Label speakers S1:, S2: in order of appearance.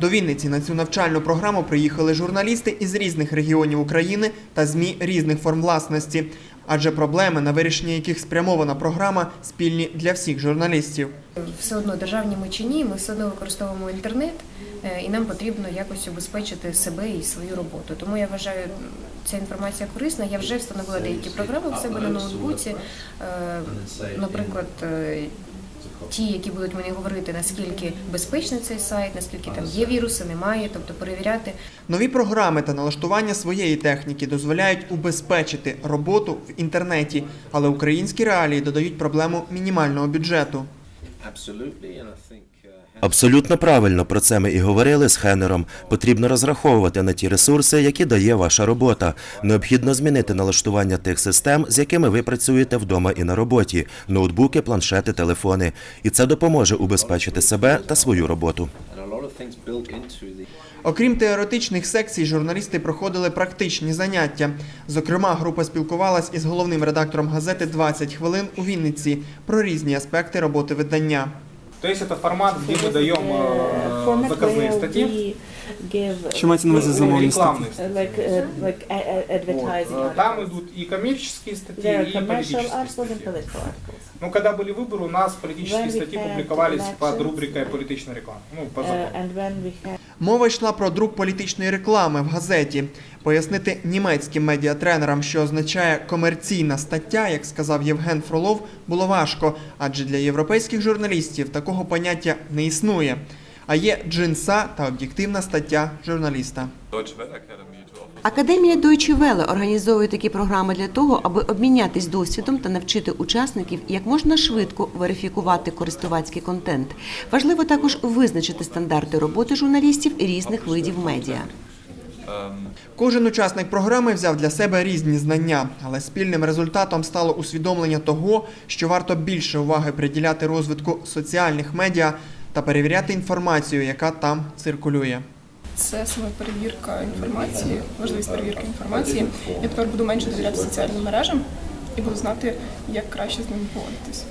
S1: До Вінниці на цю навчальну програму приїхали журналісти із різних регіонів України та ЗМІ різних форм власності. Адже проблеми, на вирішення яких спрямована програма, спільні для всіх журналістів.
S2: все одно державні ми чи ні, ми все одно використовуємо інтернет, е, і нам потрібно якось убезпечити себе і свою роботу. Тому я вважаю, ця інформація корисна. Я вже встановила деякі програми в себе на ноутбуці. Е, Наприклад, е, ті, які будуть мені говорити, наскільки безпечний цей сайт, наскільки там є віруси, немає, тобто перевіряти
S1: Нові програми та налаштування своєї техніки дозволяють убезпечити роботу в інтернеті, але українські реалії додають проблему мінімального бюджету.
S3: Absolutely, and I think
S4: Абсолютно правильно про це ми і говорили з Хенером. Потрібно розраховувати на ті ресурси, які дає ваша робота. Необхідно змінити налаштування тих систем, з якими ви працюєте вдома і на роботі: ноутбуки, планшети, телефони. І це допоможе убезпечити себе та свою роботу.
S1: Окрім теоретичних секцій, журналісти проходили практичні заняття. Зокрема, група спілкувалась із головним редактором газети «20 хвилин у Вінниці про різні аспекти роботи видання.
S5: То есть это формат, где мы даем э,
S6: Format
S5: заказные
S6: where
S5: статьи,
S6: we give
S7: Що мається на увазі
S5: ну,
S7: замовні статті?
S5: рекламные статьи.
S6: uh, like uh, like a- a-
S5: Вот.
S6: advertising.
S5: Э, Там
S6: articles.
S5: идут и коммерческие статьи,
S6: There are
S5: и
S6: commercial
S5: политические
S6: articles and
S5: статьи.
S6: political articles.
S5: Ну, когда были выборы, у нас политические
S6: When we
S5: статьи
S6: had
S5: публиковались под
S6: elections.
S5: рубрикой «Политичная реклама». Ну, по
S6: Uh,
S5: закону.
S1: Мова йшла про друк політичної реклами в газеті. Пояснити німецьким медіатренерам, що означає комерційна стаття, як сказав Євген Фролов, було важко, адже для європейських журналістів такого поняття не існує. А є джинса та об'єктивна стаття журналіста.
S8: Академія Deutsche Welle організовує такі програми для того, аби обмінятись досвідом та навчити учасників, як можна швидко верифікувати користувацький контент. Важливо також визначити стандарти роботи журналістів різних видів медіа.
S1: Кожен учасник програми взяв для себе різні знання, але спільним результатом стало усвідомлення того, що варто більше уваги приділяти розвитку соціальних медіа та перевіряти інформацію, яка там циркулює.
S9: Це саме перевірка інформації, важливість перевірки інформації. Я тепер буду менше довіряти соціальним мережам і буду знати, як краще з ними поводитись.